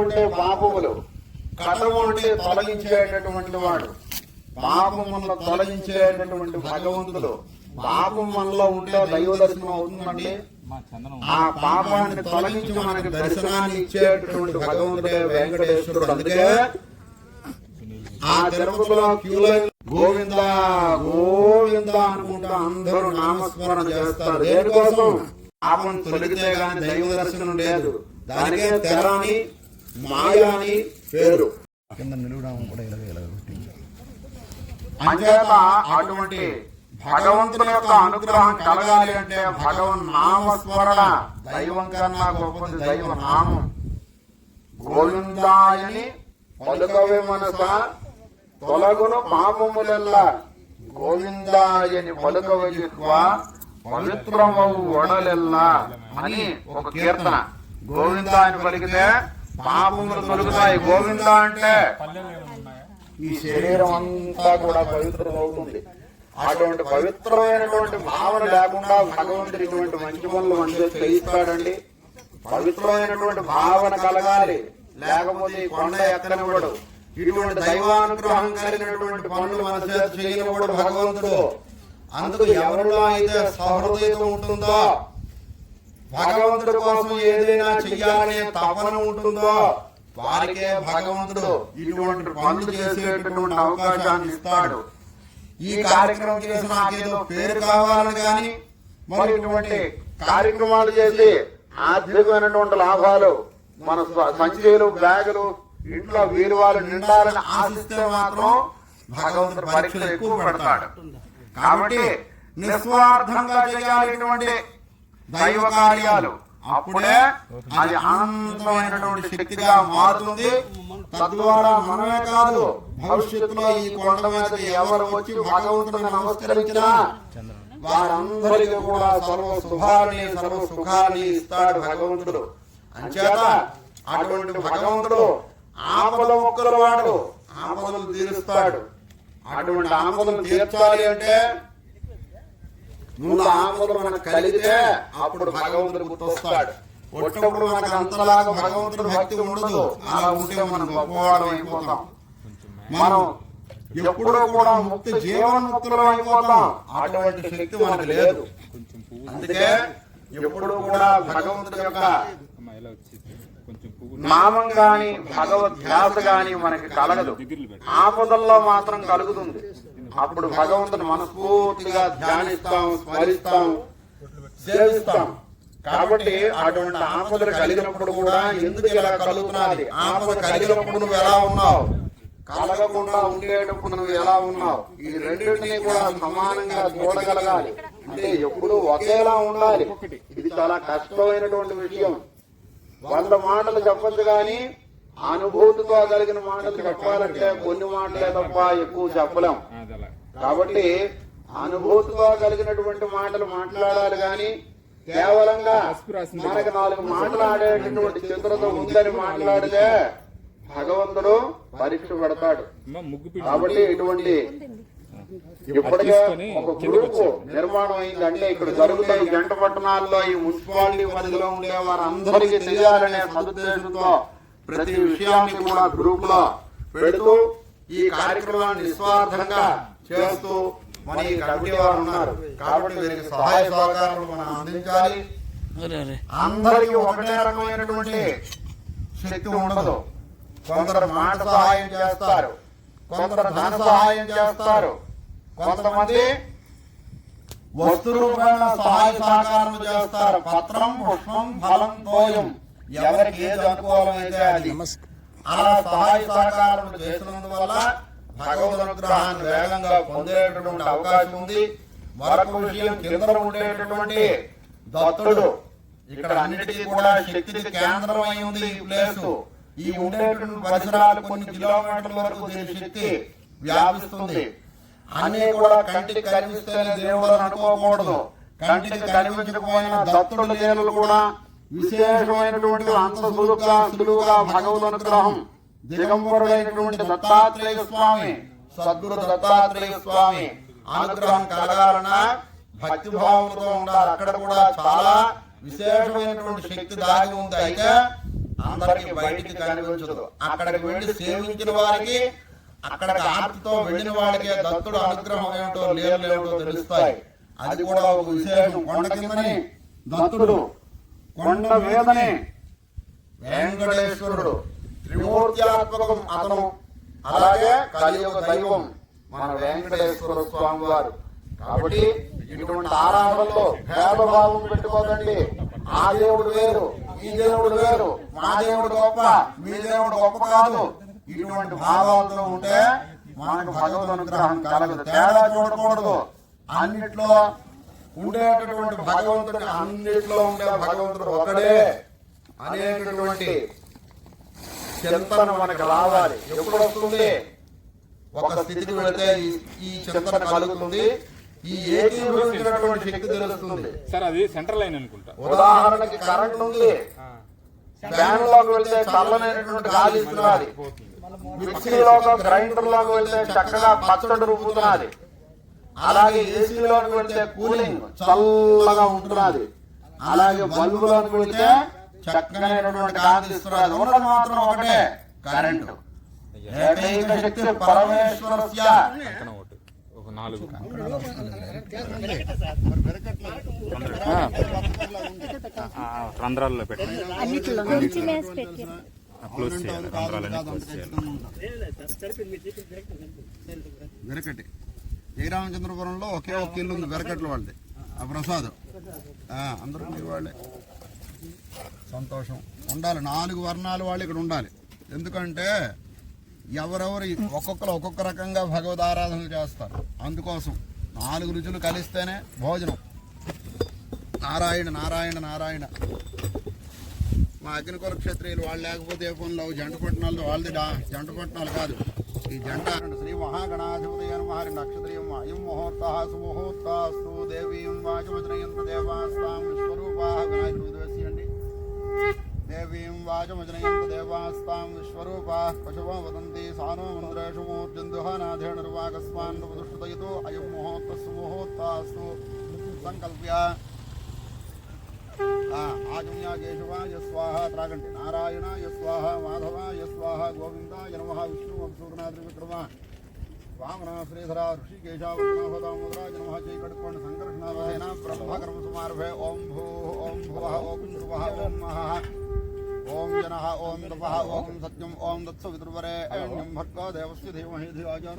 అంటే పాపములు కటము అంటే తొలగించేటటువంటి వాడు పాపములను తొలగించేటటువంటి భగవంతుడు పాపం మనలో ఉంటే దైవ దర్శనం అవుతుందండి. ఆ పాపాన్ని తొలగించి మనకి దర్శనాన్ని ఇచ్చేటటువంటి భగవంతుడే వెంకటేశ్వరుడు. అందుకే ఆ తిరుపతిలో క్యూలో గోవింద గోవింద అనుకుంటూ అందరూ నామస్మరణ చేస్తారు. దేనికోసం? పాపం తొలగితే గాని దైవ దర్శనం లేదు. దానికే తెరాని మాయ అని పేరు. కింద నిలువడం కూడా ఇలాగ ఇలాగ పెట్టించారు అంచేత అటువంటి భగవంతుని యొక్క అనుగ్రహం కలగాలి అంటే భగవన్ నామస్మరణ. దైవం కన్నా గొప్పది దైవ నామం. గోవిందాయని పలుకవే మనస తొలగును పాపములెల్లా. గోవిందాయని పలుకవ ఎక్కువ పవిత్రమవు వడలెల్లా అని ఒక కీర్తన. గోవింద అని పలికితే పాపములు తొలుగుతాయి. గోవింద అంటే? ఈ శరీరం అంతా కూడా పవిత్రం అవుతుంది అటువంటి పవిత్రమైనటువంటి భావన లేకుండా భగవంతుడు ఇటువంటి మంచి పనులు మంచి చేయిస్తాడండి పవిత్రమైనటువంటి భావన కలగాలి. లేకపోతే ఈ కొండ ఎక్కనివ్వడు. ఇటువంటి దైవానుగ్రహం కలిగినటువంటి పనులు మన చేత చేయనివ్వడు భగవంతుడు. అందుకు ఎవరిలో అయితే సహృదయత ఉంటుందో భగవంతుడి కోసం ఏదైనా చెయ్యాలనే తపన ఉంటుందో వారికే భగవంతుడు ఇటువంటి పనులు చేసేటటువంటి అవకాశాన్ని ఇస్తాడు. ఈ కార్యక్రమం చేసి నాకేదో పేరు కావాలని కానీ మరి ఇటువంటి కార్యక్రమాలు చేసి ఆర్థికమైనటువంటి లాభాలు మన స- సంచీలు బ్యాగులు ఇంట్లో వీరువాలు నిండాలని ఆశిస్తే మాత్రం భగవంతుడు పరీక్షలు ఎక్కువ పెడతాడు. కాబట్టి నిస్వార్థంగా చేయాలి ఇటువంటి దైవ కార్యాలు అప్పుడే అది అనంతమైనటువంటి శక్తిగా మారుతుంది. తద్వారా మనమే కాదు భవిష్యత్తులో ఈ కొండ మీద ఎవరు వచ్చి భగవంతుడిని నమస్కరించినా వారందరికీ కూడా సర్వ శుభాలని సర్వ సుఖాలని ఇస్తాడు భగవంతుడు. అంచేత అటువంటి భగవంతుడు ఆపద మొక్కల వాడు ఆపదలు తీరుస్తాడు. అటువంటి ఆపదలు తీర్చాలి అంటే ముందు ఆపదలు మనకు కలిగితే అప్పుడు భగవంతుడు గుర్తొస్తాడు. వచ్చినప్పుడు మనకు అంతలాగా భగవంతుడు భక్తి ఉండదు. అలా ఉంటే మనం గొప్పవాడు అయిపోతాం. మనం ఎప్పుడూ కూడా ముక్తి జీవన్ముక్తులం అయిపోతాం. అటువంటి శక్తి మనకు లేదు. అందుకే ఎప్పుడు కూడా భగవంతుడి యొక్క నామం గాని భగవద్ గాని మనకి కలగదు. ఆపదల్లో మాత్రం కలుగుతుంది. అప్పుడు భగవంతుని మనస్ఫూర్తిగా ధ్యానిస్తాం స్మరిస్తాం సేవిస్తాం. కాబట్టి అటువంటి ఆపదలు కలిగినప్పుడు కూడా ఎందుకు ఇలా కలుగుతున్నది ఆపద కలిగినప్పుడు నువ్వు ఎలా ఉన్నావు? కలగకుండా ఉండేటప్పుడు నువ్వు ఎలా ఉన్నావు? ఈ రెండింటినీ కూడా సమానంగా చూడగలగాలి. అంటే ఎప్పుడు ఒకేలా ఉండాలి. ఇది చాలా కష్టమైనటువంటి విషయం. వంద మాటలు చెప్పొచ్చు కానీ అనుభూతితో కలిగిన మాటలు చెప్పాలంటే కొన్ని మాటలే తప్ప ఎక్కువ చెప్పలేం. కాబట్టి అనుభూతితో కలిగినటువంటి మాటలు మాట్లాడాలి కానీ కేవలంగా మనకు నాలుగు మాట్లాడేటటువంటి చిత్రత ఉందని మాట్లాడితే భగవంతుడు పరీక్ష పెడతాడు. కాబట్టి ఇటువంటి ఇప్పటికే ఒక గ్రూప్ నిర్మాణం అయిందంటే ఇక్కడ జరుగుతాయి జంట పట్టణాల్లో ఈ మున్సిపాలిటీ పరిధిలో ఉండే వారందరికీ తెలియాలనే సదుద్దేశంతో ప్రతి విషయాన్ని కూడా గ్రూప్లో పెడుతూ ఈ కార్యక్రమాన్ని నిస్వార్థంగా చేస్తూ మన ఈ కమిటీ వారు ఉన్నారు. కాబట్టి వీరికి సహాయ సహకారాలు మనం అందించాలి. అందరికీ ఒకటే రకమైనటువంటి శక్తి ఉండదు. కొందరు మాట సహాయం చేస్తారు. కొందరు ధన సహాయం చేస్తారు. కొంతమంది వస్తు రూపేణ సహాయ సహకారం చేస్తారు. పత్రం పుష్పం ఫలం తోయం. ఎవరికి ఏది అనుకూలమైతే అది. అలా సహాయ సహకారం చేసినందువల్ల భగవద్ అనుగ్రహాన్ని వేగంగా పొందేటటువంటి అవకాశం ఉంది. మరొక విషయం కింద ఉండేటటువంటి దత్తుడు. ఇక్కడ అన్నిటికీ కూడా శక్తికి కేంద్రం అయి ఉంది ఈ ప్లేస్. ఈ ఉండేటువంటి పరిసరాలు కొన్ని కిలోమీటర్ల వరకు దీని శక్తి వ్యాపిస్తుంది. అన్ని కూడా కంటికి కనిపిస్తేనే దేవుడు అనుకోకూడదు. కంటికి కనిపించకపోయిన దత్తుడు దేవులు కూడా విశేషమైనటువంటి అంత సులువుగా సులువుగా భగవద్ అనుగ్రహం. దిగంబరుడైనటువంటి దత్తాత్రేయ స్వామి సద్గురు దత్తాత్రేయ స్వామి అనుగ్రహం కలగాలన్నా భక్తిభావంతో ఉండాలి. అక్కడ కూడా చాలా విశేషమైనటువంటి శక్తి దాగి ఉంది. అయితే అందరికి బయటికి కనిపించదు. అక్కడికి వెళ్ళి సేవించిన వారికి అక్కడికి ఆర్తితో వెళ్ళిన వాళ్ళకి దత్తుడు అనుగ్రహం ఏమిటో లేలు ఏమిటో తెలుస్తాయి. అది కూడా ఒక విశేషం. కొండ కిందని దత్తుడు. కొండ మీదనే వెంకటేశ్వరుడు. త్రిమూర్త్యాత్మకం అతను. అలాగే కలియుగ దైవం మన వెంకటేశ్వర స్వామి వారు కాబట్టి ఇటువంటి ఆరాధనలో భేదభావం పెట్టుకోకండి. ఆ దేవుడు వేరు ఈ దేవుడు వేరు. మా దేవుడు గొప్ప మీ దేవుడు గొప్ప కాదు. ఇటువంటి భావాలతో ఉంటే మనకు భగవద్ అనుగ్రహం కలగదు. తేడా చూడకూడదు. అన్నిట్లో ఉండేటటువంటి భగవంతుడి అన్నిట్లో ఉండే భగవంతుడు ఒకడే అనేటటువంటి చింతన మనకు రావాలి. ఎప్పుడు వస్తుంది ఒక స్థితికి వెళితే ఈ- చింతన కలుగుతుంది. ఈ ఏకీభవించినటువంటి శక్తి తెలుస్తుంది. సార్ అది సెంట్రల్ లైన్ అనుకుంటా. ఉదాహరణకి కరెంట్ ఉంది. ఫ్యాన్లోకి వెళ్తే చల్లనైనటువంటి గాలి ఇస్తున్నది. మిక్సీలోకి గ్రైండర్లోకి వెళ్తే చక్కగా పచ్చడి రుబ్బుతున్నది అలాగే ఏసీలోకి వెళ్తే కూలింగ్ చల్లగా ఉంటున్నది అలాగే బల్బులోకి వెళ్తే చక్కనైనటువంటి కాంతి ఇస్తున్నది ఉన్నది మాత్రం ఒకటే కరెంటు ఏకైక శక్తి పరమేశ్వరస్య నాలుగు రంధ్రాల్లో పెట్టండి క్లోజ్ చేయాలి రంధ్రాలన్నీ క్లోజ్ చేయాలి. వెరకటి. శ్రీరామచంద్రపురంలో ఒకే ఒక ఇల్లు ఉంది వెరకట్ల వాళ్ళది. ఆ ప్రసాద్. ఆ, అందరూ మీ వాళ్ళే. సంతోషం. ఉండాలి నాలుగు వర్ణాలు వాళ్ళు ఇక్కడ ఉండాలి. ఎందుకంటే ఎవరెవరు ఒక్కొక్కరు ఒక్కొక్క రకంగా భగవద్ ఆరాధనలు చేస్తారు. అందుకోసం నాలుగు రుచులు కలిస్తేనే భోజనం. నారాయణ నారాయణ నారాయణ. మా అగ్నికుల క్షత్రియులు వాళ్ళు లేకపోతే ఏ పనులు జంట పట్టణాలు వాళ్ళది జంట పట్టణాలు కాదు. ఈ జంట శ్రీ మహాగణాధిపతి మహారి నక్షత్రియం అయం ముహూర్త సుముహూర్తాస్తు దేవీం వాచవచనయంత్ర దేవాస్తాం విశ్వరూపా వినాయకుడు ఉద్వేశియండి దేవీం వాచవచనయంత్ర దేవాస్తాం విశ్వరూపా పశువ వదంతి సానో మంద్రేషు మూర్జందుహనాథేణ నిర్వాకస్మాన్ ఉపదుష్టయతో అయం ముహూర్త సుముహూర్తాస్తు సంకల్ప్య ఆగమ్య కేశవాయ స్వాహ త్రాగంటి నారాయణాయ స్వాహ మాధవాయ స్వాహ గోవిందాయ నమ విష్ణు వంశూర్నాథ విక్రమ వామన శ్రీధర ఋషికేశావదాముద్రాయ నమ చై కడుకోండి సంకర్షణావహేన బ్రహ్మకర్మ సమారభే ఓం భూ ఓం భువ ఓం ధ్రువ ఓం మహ ఓం జన ఓం తప ఓం సత్యం ఓం దత్స విదుర్వరేణ్యం భర్గో దేవస్య ధీమహి ధియాజాన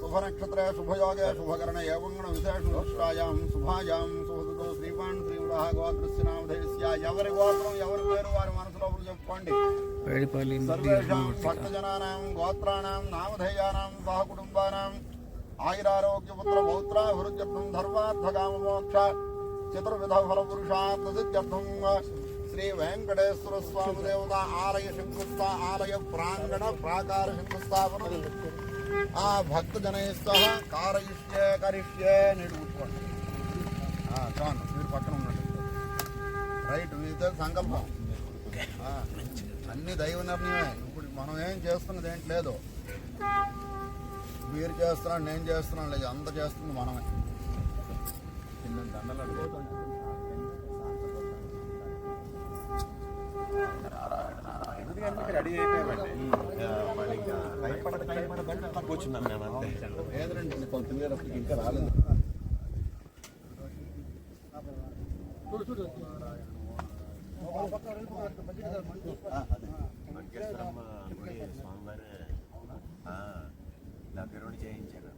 శుభనక్షత్రే శుభయోగే శుభకరణ ఏవంగణ విశేష నిష్టాయాం శుభాయాం శుభదుతో శ్రీమాన్ శ్రీవుడః గోత్రస్య నామధేయస్య ఎవరి గోత్రం ఎవరి పేరు వారి మనసులో ఒకరు చెప్పుకోండి సర్వేషాం భక్తజనానాం గోత్రాణం నామధేయానాం సహ కుటుంబానాం ఆయురారోగ్య పుత్ర పౌత్రాభివృద్ధ్యర్థం ధర్మార్థకామ మోక్ష చతుర్విధ ఫల పురుషార్థ సిద్ధ్యర్థం శ్రీ వెంకటేశ్వర స్వామి దేవత ఆలయ శంకుస్థ ఆలయ ప్రాంగణ ప్రాకార శంకుస్థాపన ఆ భక్త జనై సహ కారయిష్యే కరిష్యే నీడు కూర్చోండి. చాలు మీరు పక్కన ఉండండి. రైట్ మీతో సంకల్పం. అన్ని దైవ నిర్ణయమే. ఇప్పుడు మనం ఏం చేస్తున్నది ఏంటి లేదు. మీరు చేస్తున్నాడు నేను చేస్తున్నాను లేదు అంత చేస్తుంది మనమే. రెడీ వచ్చిందా కొంత అంతే. ఇంకా రాలేదు దగ్గరుండి చేయించారు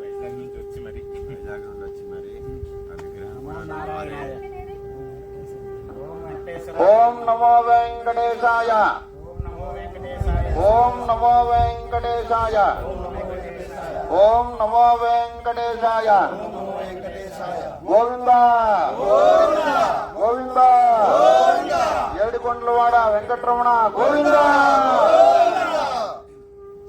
వైజాగ్ నుంచి వచ్చి మరి వైజాగ్ నుండి వచ్చి మరి విగ్రహం ఓం నమో వెంకటేశాయ. ఓం నమో వెంకటేశాయ. ఓం నమో వెంకటేశాయ. గోవింద. గోవింద. ఏడుకొండలవాడ వెంకటరమణ. గోవింద.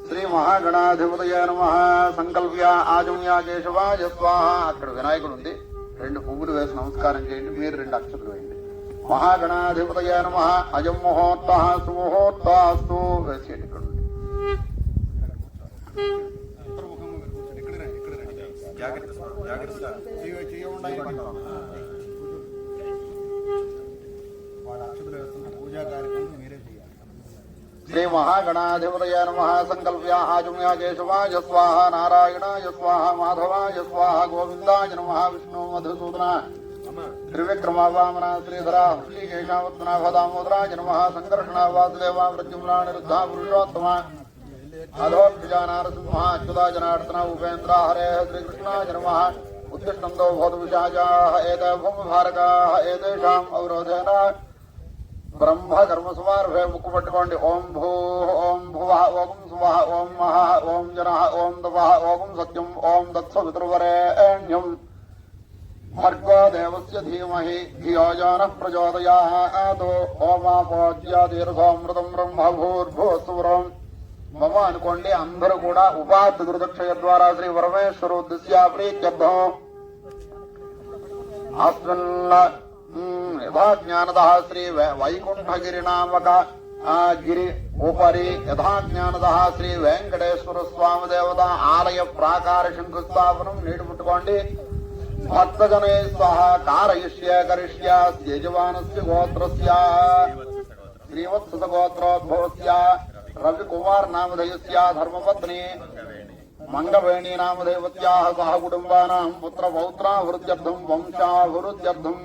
శ్రీ మహాగణాధిపతయ నమ. సంకల్ప్య ఆజమ్య కేశవాయ స్వాహ. అక్కడ వినాయకుడు ఉంది. రెండు పువ్వులు వేసి నమస్కారం చేయండి. మీరు రెండు అక్షతులు వేయండి. మహాగణాధిపతయ నమ. అజం ముహూర్త సుముహూర్తాస్తు వేసేయండి ఇక్కడ జాగ్రత్త జాగ్రత్త వాళ్ళ వేస్తున్న పూజా కార్యక్రమం మీరే చేయాలి శ్రీ మహాగణాధిపతయ నమ. సంకల్ప్య ఆజమ్య కేశవాయ స్వాహ నారాయణాయ స్వాహ మాధవాయ స్వాహ గోవిందాయ నమ విష్ణు మధుసూదన త్రివిక్రమావామనా శ్రీధరా శ్రీధర శ్రీకేశావత్న దామోదరాయ నమ సంకర్షణ వాసుదేవ ప్రద్యుమ్న నిరుద్ధ పురుషోత్తమ అధోక్షజా నారసింహ అచ్యుతా జనార్దన ఉపేంద్ర హరే శ్రీకృష్ణ జన్మ ఉత్తిష్టంతో భవతు విశాజా ఏత భూమి భారకా ఏతేషాం అవరోధేన బ్రహ్మ కర్మ సుమార్భే ముక్కు పట్టుకోండి ఓం భూ ఓం భువ ఓం సువ ఓం మహ ఓం జన ఓం తప ఓం సత్యం ఓం దత్స పితృవరేణ్యం భర్గో దేవస్య ధీమహి ధియో జానః ప్రచోదయాత్ ఓమాపోజ్యాతీర్థోమృతం బ్రహ్మ మమ అనుకోండి అందరూ కూడా ఉపాధి దుర్దక్షయ ద్వారా శ్రీ పరమేశ్వర ఉద్దేశ్య ప్రీత్యర్థం. అస్మిన్ యథా జ్ఞానద శ్రీ వై- వైకుంఠగిరి నామక గిరి ఉపరి యథా జ్ఞానద శ్రీ వెంకటేశ్వర స్వామి దేవత ఆలయ ప్రాకార శంకుస్థాపనం నీటి పుట్టుకోండి. భక్తజనే సహ కారయిష్య కరిష్య యజమానస్య గోత్రస్య శ్రీవత్స గోత్రోద్భవస్య రవికుమార్ నామధేయస్య ధర్మపత్ని మంగవేణి నామదేవత్యాः సహ కుటుంబానాం పుత్ర పౌత్రాభివృద్ధ్యర్థం వంశాభివృద్ధ్యర్థం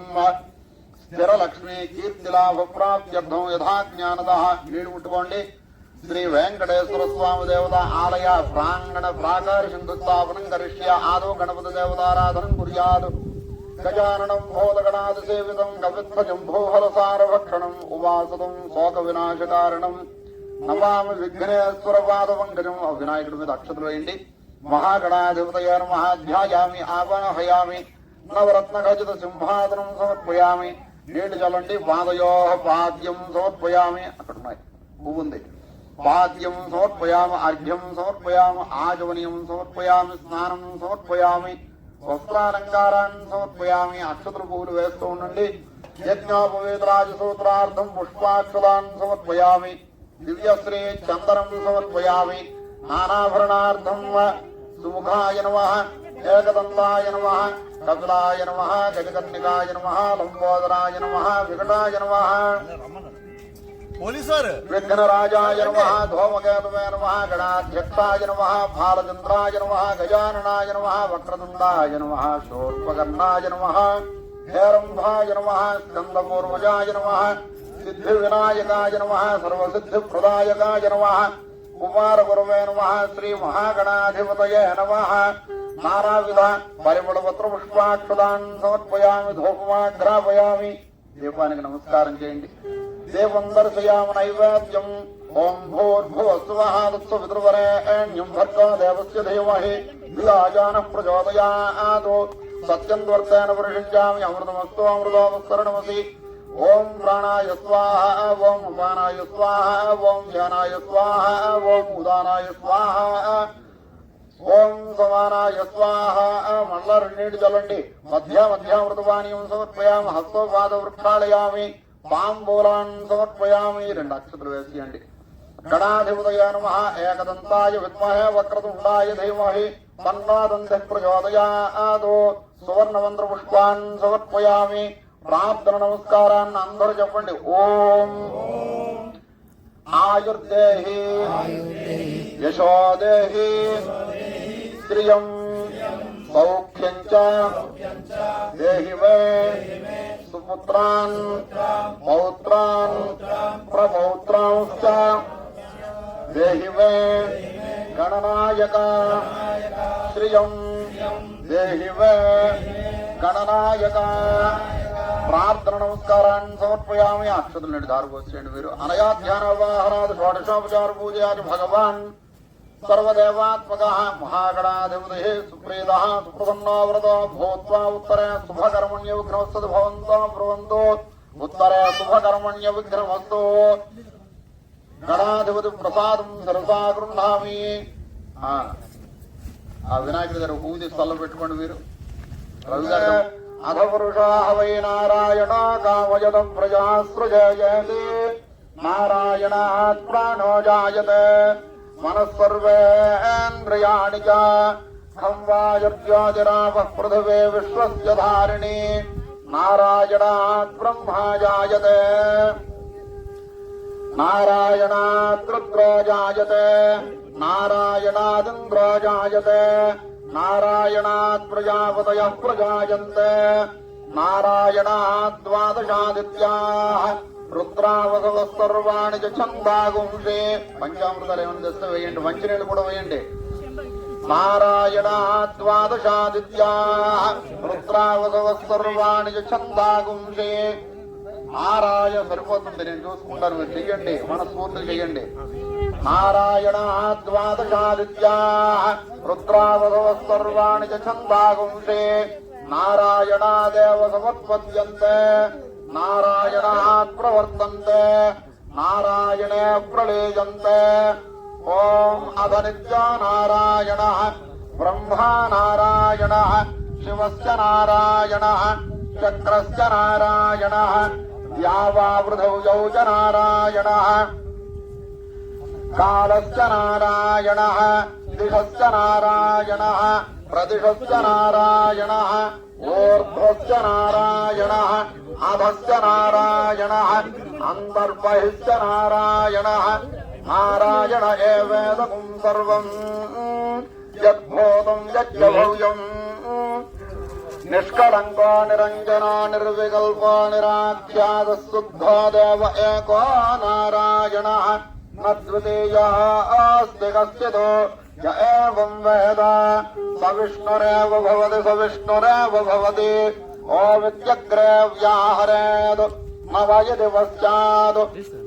స్థిరలక్ష్మి కీర్తిలాభ శ్రీ వెంకటేశ్వర స్వామి దేవత ఆలయ ప్రాంగణ ప్రాకార సింధుస్థాపనం కరిష్య ఆదో గణపతి దేవతారాధనం కుర్యాదు గజాననం భోదగణాది సేవితం కవిత్వజం భూహరసారభక్షణం ఉవాసతం శోక వినాశకారణం నమామి విఘ్నేశ్వర పాద పంకజం వినాయకుడి మీద అక్షతులు వేయండి। మహాగణాధిపతయ మహాధ్యాయామి ఆవాహయామి। నవరత్న ఖచ్చిత సింహాసనం సమర్పయామి। నీళ్ళు చల్లండి పాదయోహ పాద్యం సమర్పయామి। అక్కడున్నాయి. పువ్వు ఉంది. పాద్యం సమర్పయామి అర్ఘ్యం సమర్పయామి ఆజవనీయం సమర్పయామి స్నానం సమర్పయామి వస్త్రాలంకారాన్ని సమర్పయామి అక్షతలు పువ్వులు వేస్తూ ఉండండి. యజ్ఞోపవేతరాజ సూత్రార్థం పుష్పాక్షదాన్ని సమర్పయామి దివ్యశ్రీ చందనం సమర్పయామి నానాభరణార్థం సుముఖాయ నమ ఏకదంతాయ నమ కపిలాయ నమ గజకర్ణికాయ నమ లంబోదరాయ నమ వికటాయ నమ. విఘ్నరాజాయ నమ ధూమకేతువే నమ గణాధ్యక్షాయ నమ భారచంద్రాయ నమ గజాననాయ నమ వక్రతుండాయ నమ శోర్పకర్ణాయ నమ హేరంభాయ నమ స్కందపూర్వజాయ నమ సిద్ధి వినాయకాయ నమ సర్వసిద్ధి ప్రదాయకాయ నమ కుమారగురవే నమ శ్రీ మహాగణాధిపతయే నమ నానావిధ పరిమళపత్ర పుష్పాక్షదాన్ సమర్పయామి ధూపమాఘ్రాపయామి దీపానికి నమస్కారం చేయండి. దేవం దర్శయామ నైవేద్యం ఓం భూర్భువస్వహాదత్స పితృవరేణ్యం భర్గో దేవస్య ధీమహి విలాజాన ప్రచోదయాత్ సత్యం వర్తేన పరిషించామి అమృతమస్తు అమృతోమస్సరణమసి ఓం ప్రాణాయ స్వాహ ఓం ఉపానాయ స్వాహ ఓం ధ్యానాయ స్వాహ ఓం ఉదానాయ స్వాహ ఓం సమానాయ స్వాహ మళ్ళా రెండింటి చల్లండి మధ్య మధ్యామృతపానీయం సమర్పయామి హస్తోపాద వృక్షాళయామి తాంబూలాన్ సమర్పయామి రెండు అక్షతులు వేసేయండి. గణాధిపతయ నమ. ఏకదంతాయ విద్మహే వక్రతుండాయ ధీమహి. తన్నాదంతి ప్రచోదయాదో సువర్ణమంత్ర పుష్పాన్ సమర్పయామి. ప్రార్థన నమస్కారాన్ని అందరూ చెప్పండి. ఓం. ఆయుర్దేహి. యశోదేహి. శ్రియం. సౌఖ్యం చ దేహి మే సుపుత్రాన్ పౌత్రాన్ ప్రపౌత్రాంశ్చ దేహి మే గణనాయక శ్రియం దేహి మే గణనాయక. ప్రార్థన నమస్కారాన్ని సమర్పయామి. అక్షతులు నేడు దారిపోసేయండి మీరు అనయా ధ్యాన వాహనాది షోడశోపచార పూజయాది భగవాన్ సర్వదేవాత్మక మహాగణాధిపతి సుప్రీత సుప్రసన్నవ్రత భూత్వా ఉత్తరే శుభకర్మణ్య విఘ్నమస్తు భవంతో బ్రువంతో ఉత్తరే శుభకర్మణ్య విఘ్నమస్తు గణాధిపతి ప్రసాదం సరసా గృహామి ఆ వినాయకుడి దగ్గర పూజ స్థలం పెట్టుకోండి మీరు. రవి గారు అధ పురుషా వై నారాయణ కామయత ప్రజాస్త్ర నారాయణ ప్రాణో मनःसर्वेन्द्रियाणि च संवायुर्ज्योतिरावः पृथिवे विश्वस्य धारिणी नारायणात् ब्रह्मा जायते नारायणात् रुद्रो जायते नारायणादिन्द्रो जायते नारायणात् प्रजापतयः प्रजायन्ते नारायणात् द्वादशादित्याः రుద్రావసవ సర్వాణి చ పంచామృతాలు ఏమైనా తెస్తే వేయండి మంచినీళ్ళు కూడా వేయండి. నారాయణ ద్వాదశాదిత్యా రుద్రావసవ సర్వాణి చ నారాయణ సరిపోతుంది నేను చూసుకుంటాను మీరు చెయ్యండి మనస్ఫూర్తి చెయ్యండి. నారాయణ ద్వాదశాదిత్యా రుద్రావధవ సర్వాణి చ నారాయణ దేవ సమత్పద్యంతే నారాయణ ప్రవర్తంతే నారాయణే ప్రళేయంతే ఓం అధ నిత్య నారాయణ బ్రహ్మా నారాయణ శివస్య నారాయణ చక్రస్య నారాయణ యావావృధౌ యౌ చ నారాయణ కాలశ్చ నారాయణ దిశశ్చ నారాయణ ప్రదిశశ్చ నారాయణ ఊర్ధ్వశ్చ నారాయణ అధశ్చ నారాయణ అంతర్బహిశ్చ నారాయణ నారాయణ ఏవేదకం సర్వం యద్భూతం యజ్ఞభవ్యం నిష్కళంకో నిరంజనో నిర్వికల్పో నిరాఖ్యాత శుద్ధో దేవ ఏకో నారాయణ నద్వితీయాస్తి కశ్చిదో య ఏవం వేద స విష్ణురేవ భవతి స విష్ణురేవ భవతి ఓ విద్యగ్రే వ్యాహరేద్ నవయది పశ్చాద్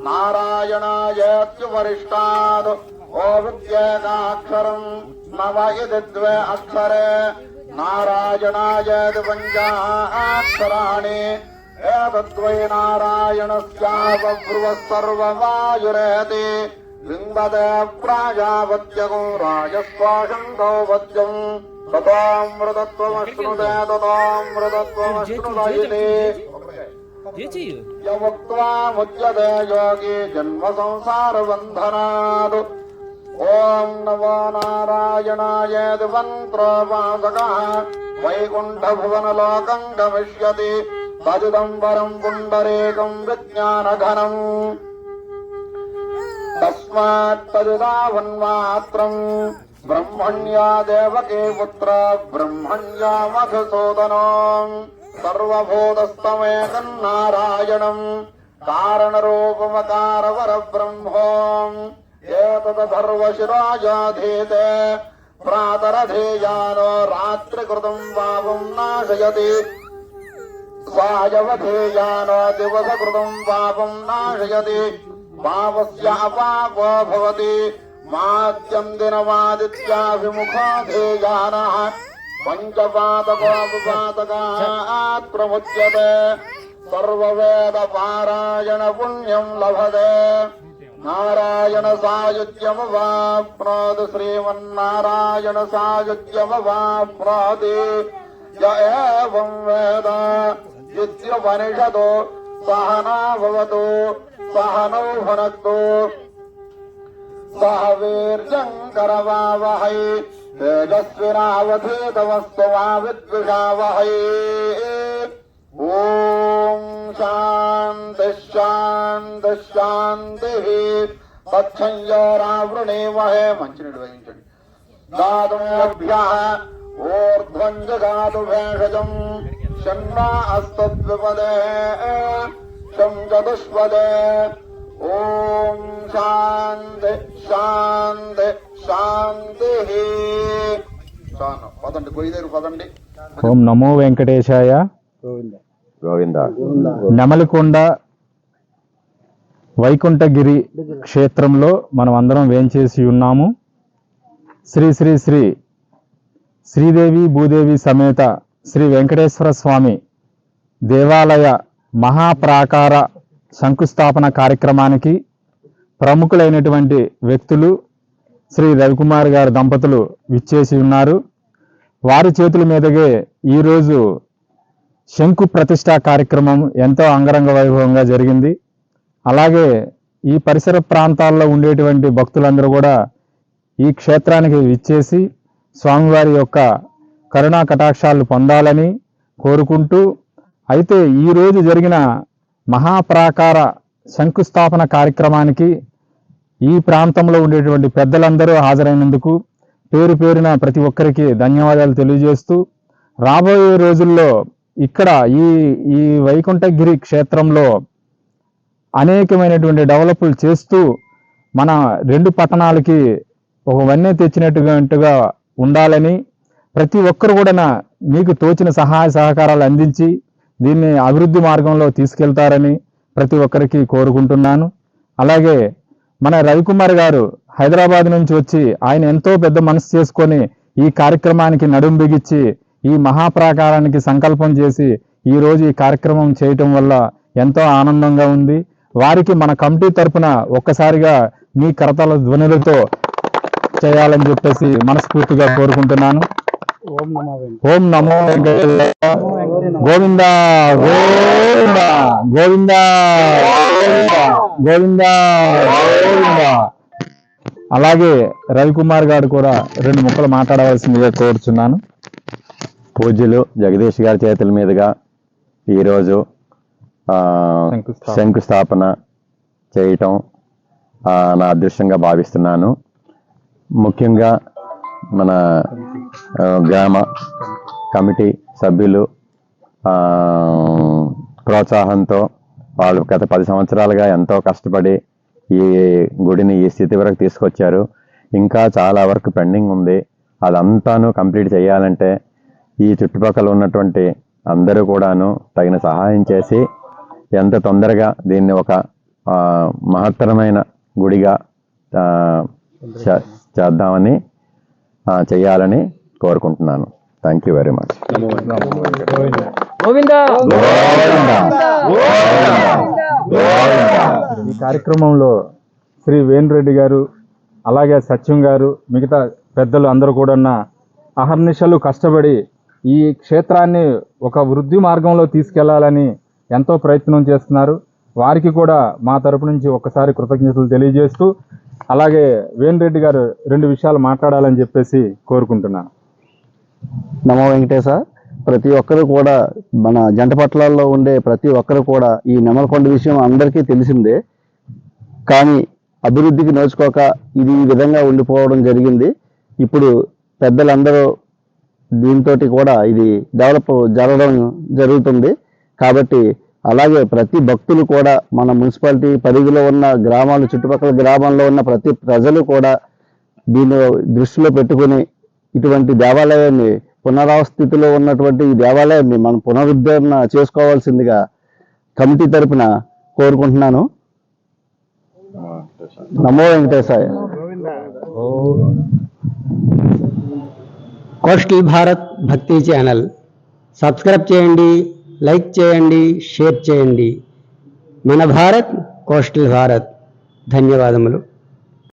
నారాయణాయేత్యుపరిష్టాద్ ఓ విద్యేకాక్షరం నవయది ద్వే అక్షరే నారాయణాయేది పంచాక్షరాణి ఏతద్వై నారాయణస్యాపభ్రువ సర్వవాయురేతి బింబదే ప్రాజాపత్యగో రాజస్వాశం గౌపత్యం తథామృతత్వమశ్నుతే తథామృతత్వమశ్నుత ఇది యముక్త్వా ముచ్యతే యోగి జన్మ సంసార బంధనాద్ ఓం నమో నారాయణాయేది మంత్రోపాసక తదిదావన్మాత్రం బ్రహ్మణ్యా దేవకే పుత్ర బ్రహ్మణ్యా మధుసూదనో సర్వభూతస్తమేకం నారాయణం కారణరూపమకారవర బ్రహ్మోం ఏతదర్వశిరాజాధీతే ప్రాతరధేయానో రాత్రికృతం పాపం నాశయతి స్వాయవధేయానో దివసకృతం పాపం నాశయతి पावस्य अपापो भवति। मात्यं दिनवादित्याभिमुखो धेयानः पञ्चपादकोपपादकात् प्रमुच्यते। सर्ववेदपारायण पुण्यं लभते। नारायण सायुज्यमवाप्नोति श्रीमन्नारायण सायुज्यमवाप्नोति य एवं वेद। युज्यपनिषदो सहना సహనౌ భునక్తు సహ వీర్యం కరవావహై తేజస్వినావధీతమస్తు మా విద్విషావహై ఓం శాంతి శాంతి శాంతి తచ్చంయోరావృణీమహే మంచినీడు వహించండి గాతుభ్య ఊర్ధ్వం జగాతు చతుష్పదే ఓం శాంతి శాంతి శాంతి పదండి గొయ్యి దగ్గర పదండి. ఓం నమో వెంకటేశాయ. గోవింద. నెమలికొండ వైకుంఠగిరి క్షేత్రంలో మనం అందరం వేంచేసి ఉన్నాము. శ్రీ శ్రీ శ్రీ శ్రీదేవి భూదేవి సమేత శ్రీ వెంకటేశ్వర స్వామి దేవాలయ మహాప్రాకార శంకుస్థాపన కార్యక్రమానికి ప్రముఖులైనటువంటి వ్యక్తులు శ్రీ రవికుమార్ గారి దంపతులు విచ్చేసి ఉన్నారు. వారి చేతుల మీదగే ఈరోజు శంకు ప్రతిష్ట కార్యక్రమం ఎంతో అంగరంగ వైభవంగా జరిగింది. అలాగే ఈ పరిసర ప్రాంతాల్లో ఉండేటువంటి భక్తులందరూ కూడా ఈ క్షేత్రానికి విచ్చేసి స్వామివారి యొక్క కరుణా కటాక్షాలు పొందాలని కోరుకుంటూ అయితే ఈరోజు జరిగిన మహాప్రాకార శంకుస్థాపన కార్యక్రమానికి ఈ ప్రాంతంలో ఉండేటువంటి పెద్దలందరూ హాజరైనందుకు పేరు పేరున ప్రతి ఒక్కరికి ధన్యవాదాలు తెలియజేస్తూ రాబోయే రోజుల్లో ఇక్కడ ఈ ఈ వైకుంఠగిరి క్షేత్రంలో అనేకమైనటువంటి డెవలప్లు చేస్తూ మన రెండు పట్టణాలకి ఒక వన్నే తెచ్చినట్టుగా ఉండాలని ప్రతి ఒక్కరు కూడా మీకు తోచిన సహాయ సహకారాలు అందించి దీన్ని అభివృద్ధి మార్గంలో తీసుకెళ్తారని ప్రతి ఒక్కరికి కోరుకుంటున్నాను. అలాగే మన రవికుమార్ గారు హైదరాబాద్ నుంచి వచ్చి ఆయన ఎంతో పెద్ద మనసు చేసుకొని ఈ కార్యక్రమానికి నడుం బిగించి ఈ మహాప్రాకారానికి సంకల్పం చేసి ఈరోజు ఈ కార్యక్రమం చేయటం వల్ల ఎంతో ఆనందంగా ఉంది. వారికి మన కమిటీ తరపున ఒక్కసారిగా మీ కరతల ధ్వనులతో చేయాలని చెప్పేసి మనస్ఫూర్తిగా కోరుకుంటున్నాను. ఓం నమో గోవింద గోవింద గోవింద గోవింద గోవింద. అలాగే రవికుమార్ గారు కూడా రెండు ముక్కలు మాట్లాడవలసిందిగా కోరుచున్నాను. పూజ్యులు జగదీష్ గారి చేతుల మీదుగా ఈరోజు ఆ, శంకుస్థాపన. చేయటం ఆ, నా అదృష్టంగా భావిస్తున్నాను. ముఖ్యంగా మన గ్రామ కమిటీ సభ్యులు ప్రోత్సాహంతో వాళ్ళు గత పది సంవత్సరాలుగా ఎంతో కష్టపడి ఈ గుడిని ఈ స్థితి వరకు తీసుకొచ్చారు. ఇంకా చాలా వరకు పెండింగ్ ఉంది. అదంతాను కంప్లీట్ చేయాలంటే ఈ చుట్టుపక్కల ఉన్నటువంటి అందరూ కూడాను తగిన సహాయం చేసి ఎంత తొందరగా దీన్ని ఒక మహత్తరమైన గుడిగా చే- చేద్దామని చేయాలని కోరుకుంటున్నాను. థ్యాంక్ యూ వెరీ మచ్ ఈ కార్యక్రమంలో శ్రీ వేణురెడ్డి గారు అలాగే సత్యం గారు మిగతా పెద్దలు అందరూ కూడా అహర్నిశలు కష్టపడి ఈ క్షేత్రాన్ని ఒక వృద్ధి మార్గంలో తీసుకెళ్ళాలని ఎంతో ప్రయత్నం చేస్తున్నారు. వారికి కూడా మా తరపు నుంచి ఒకసారి కృతజ్ఞతలు తెలియజేస్తూ అలాగే వేణురెడ్డి గారు రెండు విషయాలు మాట్లాడాలని చెప్పేసి కోరుకుంటున్నాను. నమో వెంకటేశ. ప్రతి ఒక్కరు కూడా మన జంట పట్టణాల్లో ఉండే ప్రతి ఒక్కరు కూడా ఈ నెమలకొండ విషయం అందరికీ తెలిసిందే. కానీ అభివృద్ధికి నోచుకోక ఇది ఈ విధంగా ఉండిపోవడం జరిగింది. ఇప్పుడు పెద్దలందరూ దీంతో కూడా ఇది డెవలప్ జరగడం జరుగుతుంది. కాబట్టి అలాగే ప్రతి భక్తులు కూడా మన మున్సిపాలిటీ పరిధిలో ఉన్న గ్రామాలు చుట్టుపక్కల గ్రామాల్లో ఉన్న ప్రతి ప్రజలు కూడా దీన్ని దృష్టిలో పెట్టుకుని ఇటువంటి దేవాలయాన్ని పునరావస్థితిలో ఉన్నటువంటి ఈ దేవాలయాన్ని మనం పునరుద్ధరణ చేసుకోవాల్సిందిగా కమిటీ తరపున కోరుకుంటున్నాను. నమో వెంకటేశాయ. Coastal Bharat Bhakti channel. Subscribe చేయండి. లైక్ చేయండి షేర్ చేయండి. మన భారత్ కోస్టల్ భారత్. ధన్యవాదములు.